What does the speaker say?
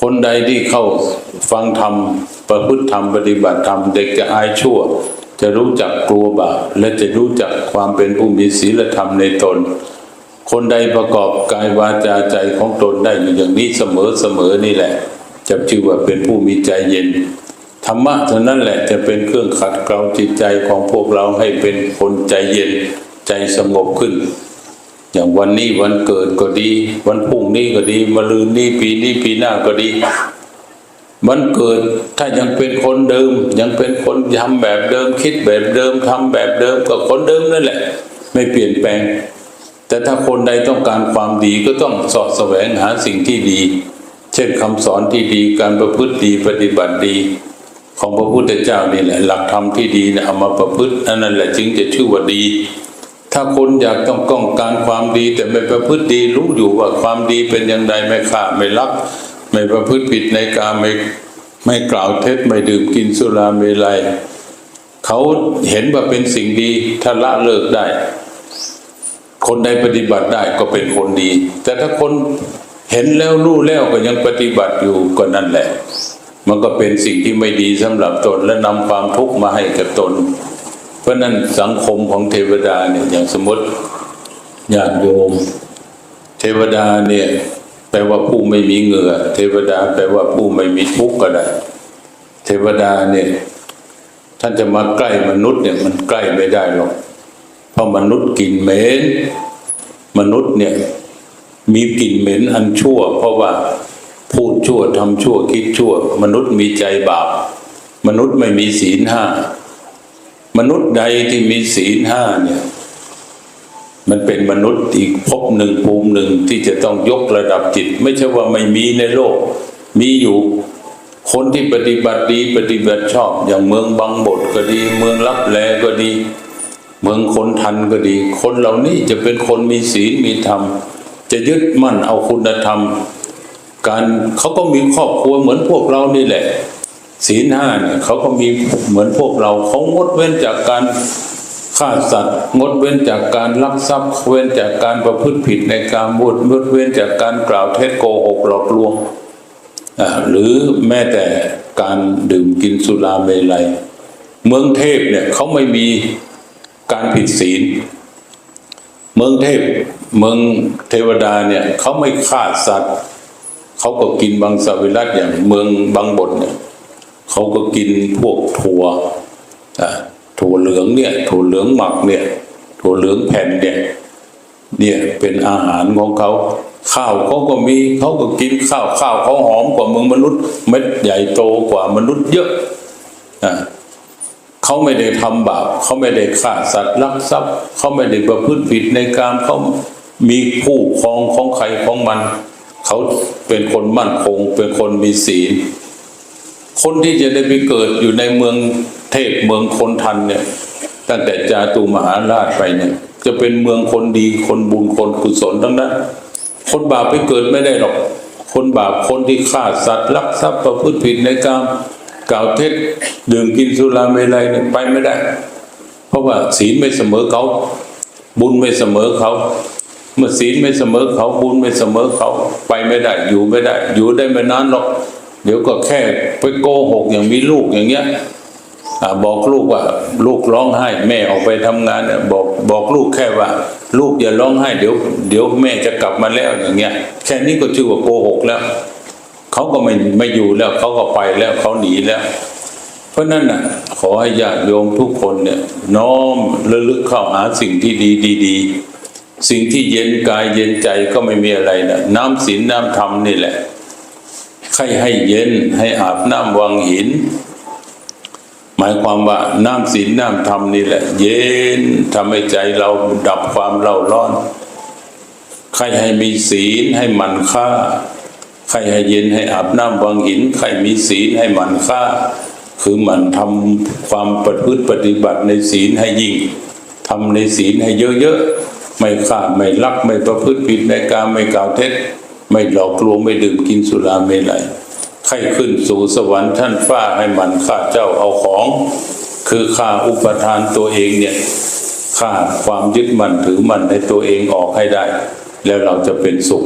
คนใดที่เข้าฟังธรรม ประพฤติธรรมปฏิบัติธรรม เด็กจะอายชั่ว จะรู้จักกลัวบาปและจะรู้จักความเป็นผู้มีศีลธรรมในตน คนใดประกอบกายวาจาใจของตนได้อยู่อย่างนี้เสมอเสมอนี่แหละ จะชื่อว่าเป็นผู้มีใจเย็นธรรมะเท่านั้นแหละจะเป็นเครื่องขัดเกลาจิตใจของพวกเราให้เป็นคนใจเย็นใจสงบขึ้น อย่างวันนี้วันเกิดก็ดี วันพรุ่งนี้ก็ดีมะรืนนี้ปีนี้ปีหน้าก็ดีวันเกิดถ้ายังเป็นคนเดิม ยังเป็นคนทำแบบเดิม คิดแบบเดิมทำแบบเดิมก็คนเดิมนั่นแหละ ไม่เปลี่ยนแปลง แต่ถ้าคนใดต้องการความดีก็ต้องสอดแสวงหาสิ่งที่ดี เช่นคำสอนที่ดีการประพฤติดีปฏิบัติดี ของพระพุทธเจ้านี่แหละ หลักธรรมที่ดีเนี่ยเอามาประพฤตินนั้นแหละจึงจะชื่อว่าดี ถ้าคนอยากต้องต้องการความดีแต่ไม่ประพฤติดีรู้อยู่ว่าความดีเป็นอย่างไรไม่ฆ่าไม่ลัก ไม่ประพฤติผิดในการไม่ไม่กล่าวเท็จไม่ดื่มกินสุราเมลัยเขาเห็นว่าเป็นสิ่งดีถ้าละเลิกได้ คนใดปฏิบัติได้ก็เป็นคนดี แต่ถ้าคนเห็นแล้วรู้แล้วก็ยังปฏิบัติอยู่ก็นั่นแหละ มันก็เป็นสิ่งที่ไม่ดีสำหรับตนและนำความทุกข์มาให้กับตน ราะนั้นสังคมของเทวดาเนี่ยอย่างสมมติญาติโยม เทวดาเนี่ยแปลว่าผู้ไม่มีเหงื่อ เทวดาแปลว่าผู้ไม่มีทุกข์ก็ได้ เทวดาเนี่ยท่านจะมาใกล้มนุษย์เนี่ยมันใกล้ไม่ได้หรอกเพราะมนุษย์กลิ่นเหม็นมนุษย์เนี่ยมีกลิ่นเหม็นอันชั่ว เพราะว่าพูดชั่วทำชั่วคิดชั่ว มนุษย์มีใจบาปมนุษย์ไม่มีศีลห้า มนุษย์ใดที่มีศีลห้าเนี่ย มันเป็นมนุษย์อีกภพหนึ่งภูมิหนึ่งที่จะต้องยกระดับจิต ไม่ใช่ว่าไม่มีในโลก มีอยู่คนที่ปฏิบัติดีปฏิบัติชอบ อย่างเมืองบางบทก็ดี เมืองลับแลก็ดี เมืองคนทันก็ดี คนเหล่านี้จะเป็นคนมีศีลมีธรรม จะยึดมั่นเอาคุณธรรม การเขาก็มีครอบครัวเหมือนพวกเรานี่แหละ ศีลห้าเนี่ยเขาก็มีเหมือนพวกเราเขางดเว้นจากการฆ่าสัตว์งดเว้นจากการลักทรัพย์เว้นจากการประพฤติผิดในการบูดงดเว้นจากการกล่าวเท็จโกหกหลอกลวงอ่าหรือแม้แต่การดื่มกินสุราเมลัย เมืองเทพเนี่ยเขาไม่มีการผิดศีล เมืองเทพเมืองเทวดาเนี่ยเขาไม่ฆ่าสัตว์เขาก็กินบางสวิรัตอย่างเมืองบางบทเนี่ย เขาก็กินพวกถั่วถั่วเหลืองเนี่ยถั่วเหลืองหมักเนี่ยถั่วเหลืองแผ่นเนี่ยเนี่ยเป็นอาหารของเขาข้าวเขาก็มีเขาก็กินข้าวข้าวเขาหอมกว่าเมืองมนุษย์เม็ดใหญ่โตกว่ามนุษย์เยอะอะเขาไม่ได้ทำบาปเขาไม่ได้ฆ่าสัตว์ลักทรัพย์เขาไม่ได้ประพฤติผิดในการเขามีผู้ครองของใครของมัน เขาเป็นคนมั่นคง เป็นคนมีศีล คนที่จะได้ไปเกิดอยู่ในเมืองเทพเมืองคนทันเนี่ยตั้งแต่จาตุมหาราชไปเนี่ยจะเป็นเมืองคนดีคนบุญคนกุศลทั้งนั้น คนบาปไปเกิดไม่ได้หรอก คนบาปคนที่ฆ่าสัตว์ลักทรัพย์ประพฤติผิดในกามกล่าวเท็จดื่มกินสุราเมลัยเนี่ยไปไม่ได้ เพราะว่าศีลไม่เสมอเขา บุญไม่เสมอเขา เมื่อศีลไม่เสมอเขาบุญไม่เสมอเขาไปไม่ได้อยู่ไม่ได้ อยู่ได้ไม่นานหรอก เดี๋ยวก็แค่ไปโกหกอย่างมีลูกอย่างเงี้ยอบอกลูกว่า ลูกร้องไห้ แม่ออกไปทำงานเนี่ยบอกบอกลูกแค่ว่า ลูกอย่าร้องไห้เดี๋ยวเดี๋ยวแม่จะกลับมาแล้วอย่างเงี้ยแค่นี้ก็ชื่อว่าโกหกแล้วเขาก็ไม่ไม่อยู่แล้วเขาก็ไปแล้วเขาหนีแล้ว เพราะนั้นน่ะ ขอให้ญาติโยมทุกคนเนี่ย น้อมระลึกเข้าหาสิ่งที่ดีดีๆสิ่งที่เย็นกายเย็นใจก็ไม่มีอะไรนะน้ำศีลน้ำธรรมนี่แหละ ใครให้เย็นให้อาบน้ำวังหิน หมายความว่าน้ำศีลน้ำธรรมนี่แหละ เย็นทำให้ใจเราดับความเล่าร้อนใครให้มีศีลให้มันค่าใครให้เย็นให้อาบน้ำวังหิน ใครมีศีลให้มันค่าคือมันทำความประพฤติปฏิบัติในศีลให้ยิ่งทำในศีลให้เยอะๆ ไม่ฆ่าไม่ลักไม่ประพฤติผิดในการไม่กล่าวเท็จ ไม่หลอกลวงไม่ดื่มกินสุราเมลัยใครขึ้นสู่สวรรค์ท่านฟ้าให้มันข้าเจ้าเอาของ คือข้าอุปทานตัวเองเนี่ยข้าความยึดมั่นถือมั่นในตัวเองออกให้ได้ แล้วเราจะเป็นสุข